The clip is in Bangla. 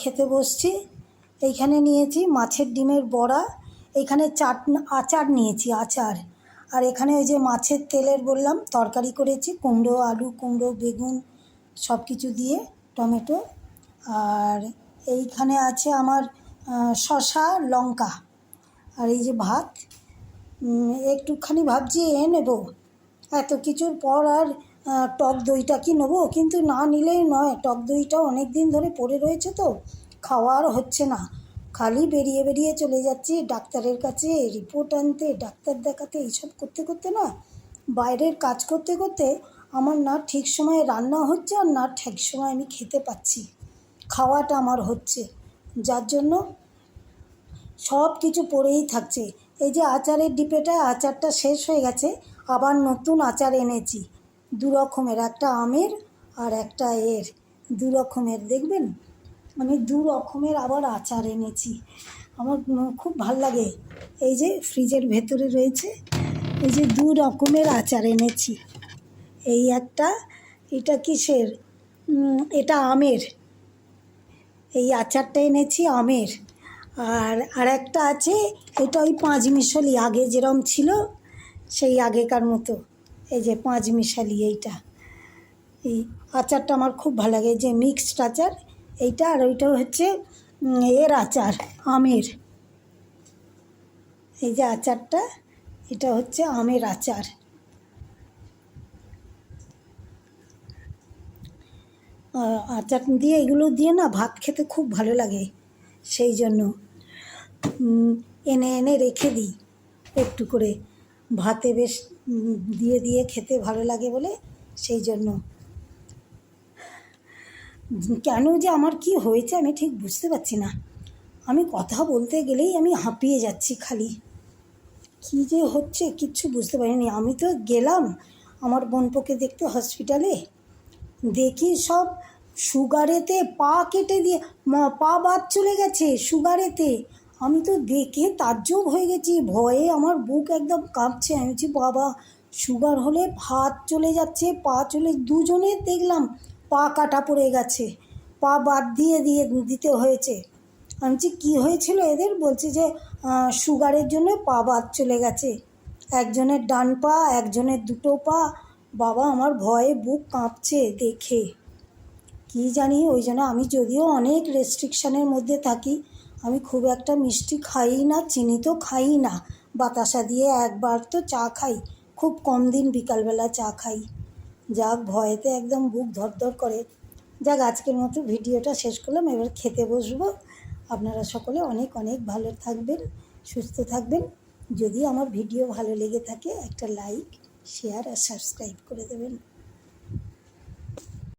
খেতে বসছি। এইখানে নিয়েছি মাছের ডিমের বড়া, এইখানে চাট, আচার নিয়েছি, আচার। আর এখানে ওই যে মাছের তেলের বললাম, তরকারি করেছি, কুমড়ো, আলু, কুমড়ো, বেগুন সব কিছু দিয়ে টমেটো। আর এইখানে আছে আমার শসা, লঙ্কা। আর এই যে ভাত একটুখানি ভাবছি এ নেব। এত কিছুর পর আর টক দইটা কি নেব? কিন্তু না নিলেই নয়। টক দইটা অনেক দিন ধরে পড়ে রয়েছে তো। খাওয়া আর হচ্ছে না। খালি বেরিয়ে বেরিয়ে চলে যাচ্ছি ডাক্তারের কাছে, রিপোর্ট আনতে, ডাক্তার দেখাতে, এইসব করতে করতে না বাইরের কাজ করতে করতে আমার না ঠিক সময়ে রান্না হচ্ছে আর না ঠিক সময় আমি খেতে পাচ্ছি। খাওয়াটা আমার হচ্ছে। যার জন্য সব কিছু পড়েই থাকছে। এই যে আচারের ডিপেটা, আচারটা শেষ হয়ে গেছে। আবার নতুন আচার এনেছি। দু রকমের, একটা আমের আর একটা এর। দু রকমের, দেখবেন? আমি দু রকমের আবার আচার এনেছি। আমার খুব ভালো লাগে। এই যে ফ্রিজের ভেতরে রয়েছে, এই যে দু রকমের আচার এনেছি। এই একটা, এটা কিসের? এটা আমের। এই আচারটা এনেছি আমের। আর আর একটা আছে, এটা ওই পাঁচ মিশালি আগে যেরম ছিল, সেই আগেকার মতো। এই যে পাঁচ মিশালি এইটা। এই আচারটা আমার খুব ভালো লাগে যে মিক্সড আচার, এইটা আর ওইটা হচ্ছে এর আচার, আমের। এই যে আচারটা, এটা হচ্ছে আমের আচার। আচার দিয়ে এগুলো দিয়ে না ভাত খেতে খুব ভালো লাগে, সেই জন্য এনে এনে রেখে দিই, একটু করে। ভাতে বেশ দিয়ে দিয়ে খেতে ভালো লাগে বলে সেই জন্য। কেন যে আমার কি হয়েছে আমি ঠিক বুঝতে পারছি না। আমি কথা বলতে গেলেই আমি হাঁপিয়ে যাচ্ছি খালি। কী যে হচ্ছে কিচ্ছু বুঝতে পারিনি। আমি তো গেলাম আমার বোনপোকে দেখতে হসপিটালে দেখি সব সুগারেতে পা কেটে দিয়ে পা বাদ চলে গেছে সুগারেতে আমি তো দেখে তাজ্জব হয়ে গেছি। ভয়ে আমার বুক একদম কাঁপছে। আমি বলছি, বাবা, সুগার হলে হাত চলে যাচ্ছে, পা চলে দুজনে দেখলাম পা কাটা পড়ে গেছে। পা বাদ দিয়ে দিয়ে দিতে হয়েছে। আমি বলছি, কী হয়েছিল এদের? বলছে যে সুগারের জন্য পা বাদ চলে গেছে। একজনের ডান পা, একজনের দুটো পা। বাবা, আমার ভয়ে বুক কাঁপছে দেখে। কী জানি, ওই জন্য আমি যদিও অনেক রেস্ট্রিকশানের মধ্যে থাকি। আমি খুব একটা মিষ্টি খাই না, চিনি তো খাই না। বাতাসা দিয়ে একবার তো চা খাই, খুব কম দিন বিকালবেলা চা খাই। যাক, ভয়েতে একদম বুক ধরধর করে। যাক, আজকের মতো ভিডিওটা শেষ করলাম। এবার খেতে বসবো। আপনারা সকলে অনেক অনেক ভালো থাকবেন, সুস্থ থাকবেন। যদি আমার ভিডিও ভালো লেগে থাকে, একটা লাইক, শেয়ার আর সাবস্ক্রাইব করে দেবেন।